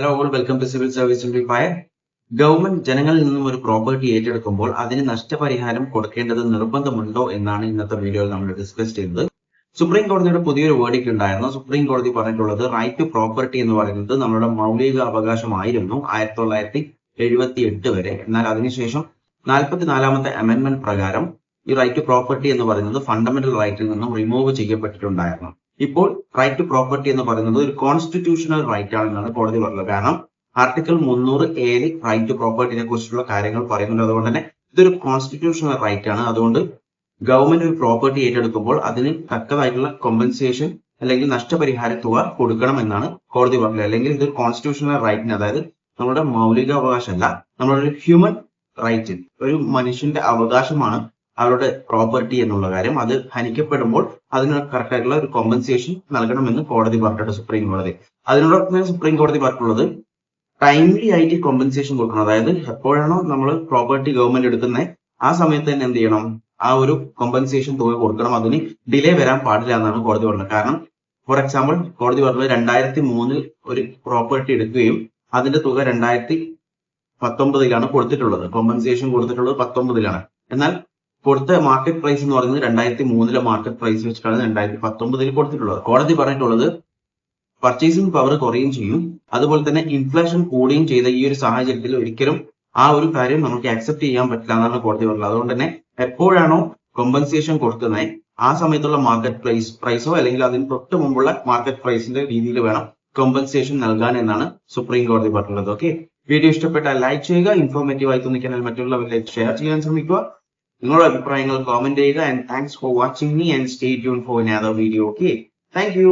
Hello all welcome to civil service simplifier government ജനങ്ങളിൽ നിന്നും ഒരു പ്രോപ്പർട്ടി ഏറ്റെടുക്കുമ്പോൾ അതിന് നഷ്ടപരിഹാരം കൊടുക്കേണ്ടത് നിർബന്ധമുണ്ടോ എന്നാണ് ഇന്നത്തെ വീഡിയോയിൽ നമ്മൾ ഡിസ്കസ് ചെയ്തത് സുപ്രീം കോടതിയുടെ പുതിയൊരു വേർഡിക്ട് ഉണ്ടായിരുന്നു. സുപ്രീം കോടതി പറഞ്ഞിട്ടുള്ളത് റൈറ്റ് ടു പ്രോപ്പർട്ടി എന്ന് പറയുന്നത് നമ്മുടെ മൗലിക അവകാശമായിരുന്നു ആയിരത്തി തൊള്ളായിരത്തി എഴുപത്തി എട്ട് വരെ. എന്നാൽ അതിനുശേഷം നാൽപ്പത്തിനാലാമത്തെ അമെന്റ്മെന്റ് പ്രകാരം ഈ റൈറ്റ് ടു പ്രോപ്പർട്ടി എന്ന് പറയുന്നത് ഫണ്ടമെന്റൽ റൈറ്റിൽ നിന്നും റിമൂവ് ചെയ്യപ്പെട്ടിട്ടുണ്ടായിരുന്നു. ഇപ്പോൾ റൈറ്റ് ടു പ്രോപ്പർട്ടി എന്ന് പറയുന്നത് ഒരു കോൺസ്റ്റിറ്റ്യൂഷണൽ റൈറ്റ് ആണെന്നാണ് കോടതി പറഞ്ഞത്. കാരണം ആർട്ടിക്കിൾ മുന്നൂറ് ഏഴ് റൈറ്റ് ടു പ്രോപ്പർട്ടിനെ കുറിച്ചുള്ള കാര്യങ്ങൾ പറയുന്നുണ്ട്. അതുകൊണ്ട് തന്നെ ഇതൊരു കോൺസ്റ്റിറ്റ്യൂഷണൽ റൈറ്റ് ആണ്. അതുകൊണ്ട് ഗവൺമെന്റ് ഒരു പ്രോപ്പർട്ടി ഏറ്റെടുക്കുമ്പോൾ അതിന് തക്കതായിട്ടുള്ള കോമ്പൻസേഷൻ അല്ലെങ്കിൽ നഷ്ടപരിഹാര തുക കൊടുക്കണം എന്നാണ് കോടതി പറഞ്ഞത്. അല്ലെങ്കിൽ ഇതൊരു കോൺസ്റ്റിറ്റ്യൂഷണൽ റൈറ്റിന് അതായത് നമ്മുടെ മൗലിക അവകാശമല്ല നമ്മുടെ ഒരു ഹ്യൂമൻ റൈറ്റ് ഒരു മനുഷ്യന്റെ അവകാശമാണ് അവരുടെ പ്രോപ്പർട്ടി എന്നുള്ള കാര്യം അത് ഹനിക്കപ്പെടുമ്പോൾ അതിന് കറക്റ്റായിട്ടുള്ള ഒരു കോമ്പൻസേഷൻ നൽകണമെന്ന് കോടതി പറഞ്ഞിട്ടുണ്ട് സുപ്രീം കോടതി. അതിനോടൊപ്പം തന്നെ സുപ്രീം കോടതി പറഞ്ഞിട്ടുള്ളത് ടൈംലി ആയിട്ട് കോമ്പൻസേഷൻ കൊടുക്കണം. അതായത് എപ്പോഴാണോ നമ്മൾ പ്രോപ്പർട്ടി ഗവൺമെന്റ് എടുക്കുന്നത് ആ സമയത്ത് തന്നെ എന്ത് ചെയ്യണം? ആ ഒരു കോമ്പൻസേഷൻ തുക കൊടുക്കണം. അതിന് ഡിലേ വരാൻ പാടില്ല എന്നാണ് കോടതി പറഞ്ഞത്. കാരണം ഫോർ എക്സാമ്പിൾ കോടതി പറഞ്ഞത് രണ്ടായിരത്തി മൂന്നിൽ ഒരു പ്രോപ്പർട്ടി എടുക്കുകയും അതിന്റെ തുക രണ്ടായിരത്തി പത്തൊമ്പതിലാണ് കൊടുത്തിട്ടുള്ളത്. കോമ്പൻസേഷൻ കൊടുത്തിട്ടുള്ളത് പത്തൊമ്പതിലാണ്. എന്നാൽ കൊടുത്ത മാർക്കറ്റ് പ്രൈസ് എന്ന് പറയുന്നത് രണ്ടായിരത്തി മൂന്നിലെ മാർക്കറ്റ് പ്രൈസ് വെച്ചിട്ടാണ് രണ്ടായിരത്തി പത്തൊമ്പതിൽ കൊടുത്തിട്ടുള്ളത്. കോടതി പറഞ്ഞിട്ടുള്ളത് പർച്ചേസിംഗ് പവർ കുറയുകയും ചെയ്യും. അതുപോലെ തന്നെ ഇൻഫ്ലേഷൻ കൂടുകയും ചെയ്ത ഈ ഒരു സാഹചര്യത്തിൽ ഒരിക്കലും ആ ഒരു കാര്യം നമുക്ക് അക്സെപ്റ്റ് ചെയ്യാൻ പറ്റില്ല എന്നാണ് കോടതി പറഞ്ഞത്. അതുകൊണ്ട് തന്നെ എപ്പോഴാണോ കോമ്പൻസേഷൻ കൊടുക്കുന്നത് ആ സമയത്തുള്ള മാർക്കറ്റ് പ്രൈസ് പ്രൈസോ അല്ലെങ്കിൽ അതിന് തൊട്ട് മുമ്പുള്ള മാർക്കറ്റ് പ്രൈസിന്റെ രീതിയിൽ വേണം കോമ്പൻസേഷൻ നൽകാൻ എന്നാണ് സുപ്രീം കോടതി പറഞ്ഞിട്ടുള്ളത്. ഓക്കെ വീഡിയോ ഇഷ്ടപ്പെട്ടാൽ ലൈക്ക് ചെയ്യുക ഇൻഫോർമേറ്റീവ് ആയി തോന്നിക്കാൻ മറ്റുള്ളവരിലേക്ക് ഷെയർ ചെയ്യാൻ ശ്രമിക്കുക. നിങ്ങളുടെ അഭിപ്രായങ്ങൾ കോമെന്റ് ചെയ്യുക and thanks for watching me and stay tune for another video okay thank you